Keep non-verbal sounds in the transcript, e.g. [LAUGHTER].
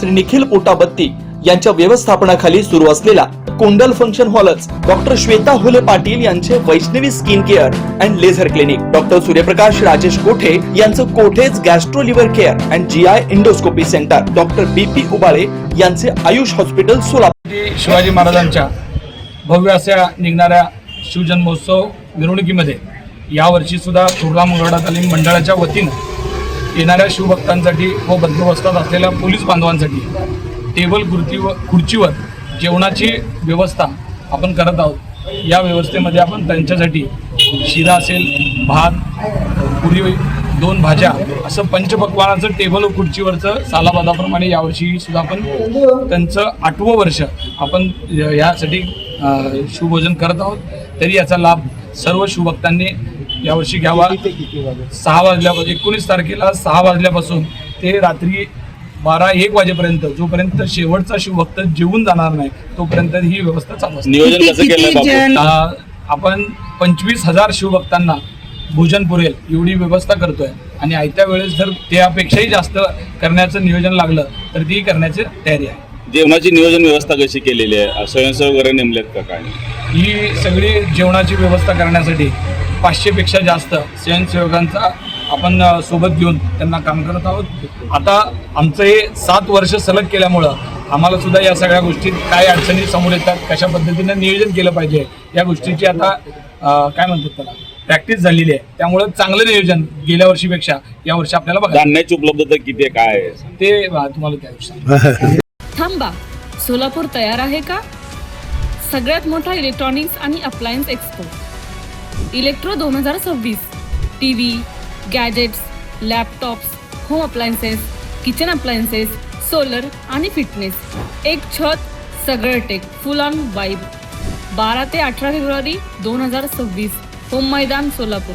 श्री निखिल पोटाबत्ती यांच्या व्यवस्थापनाखाली सुरू असलेला कुंडल फंक्शन हॉलच डॉक्टर श्वेता होले पाटील यांचे Vaishnavi skin care and laser clinic doctor Suryaprakash Rajesh Kothe यांचं कोठेच gastro liver care and G I endoscopy centre doctor B P Ubale यांचे आयुष हॉस्पिटल सोलापूर. शिवाजी महाराजांच्या भव्य अशा निघणाऱ्या शिवजन्मोत्सव मिरवणुकीमध्ये यावर्षी सुद्धा कुर्ला तालीम मंडळाच्या वतीनं येणाऱ्या शिवभक्तांसाठी व बंदोबस्तात असलेल्या पोलीस बांधवांसाठी टेबल खुर्चीवर खुर्चीवर जेवणाची व्यवस्था आपण करत आहोत. या व्यवस्थेमध्ये आपण त्यांच्यासाठी शिरा असेल भात पुरी दोन भाज्या असं पंचपक्वानाचं टेबल खुर्चीवरचं सालाबादाप्रमाणे यावर्षी सुद्धा आपण त्यांचं आठवं वर्ष आपण यासाठी शिवभोजन करत आहोत. तरी याचा लाभ सर्व शिवभक्तांनी यावर्षी घ्यावा. सहा वाजल्यापासून एकोणीस तारखेला सहा वाजल्यापासून ते रात्री बारा एक वाजेपर्यंत जोपर्यंत शेवटचा शिवभक्त जेवून जाणार नाही तोपर्यंत ही व्यवस्था चालू असते. आपण पंचवीस हजार शिवभक्तांना भोजन पुरेल एवढी व्यवस्था करतोय. आणि आयत्या वेळेस जर त्यापेक्षाही जास्त करण्याचं नियोजन लागलं तर ती करण्याची तयारी आहे. जेवणाची नियोजन व्यवस्था कशी केलेली आहे? स्वयंसेवक वगैरे नेमलेत का काय? ही सगळी जेवणाची व्यवस्था करण्यासाठी पाचशेपेक्षा जास्त स्वयंसेवकांचा आपण सोबत घेऊन त्यांना काम करत आहोत. आता आमचं हे सात वर्ष सलग केल्यामुळं आम्हाला सुद्धा या सगळ्या गोष्टीत काय अडचणी समोर येतात कशा पद्धतीनं नियोजन केलं पाहिजे या गोष्टीची आता काय म्हणतात त्याला प्रॅक्टिस झालेली आहे. त्यामुळं चांगलं नियोजन गेल्या वर्षीपेक्षा या वर्षी आपल्याला बघा धान्याची उपलब्धता किती आहे काय आहे? ते अ, तुम्हाला त्या [LAUGHS] थांबा. सोलापूर तयार आहे का? सगळ्यात मोठा इलेक्ट्रॉनिक्स आणि अप्लायन्स एक्सपो इलेक्ट्रो दोन हजार सव्वीस. T V gadgets laptops home appliances kitchen appliances solar आणि फिटनेस एक छत सगळं टेक फुल ऑन वाईब बारा ते अठरा फेब्रुवारी दोन हजार सव्वीस. होम मैदान सोलापूर.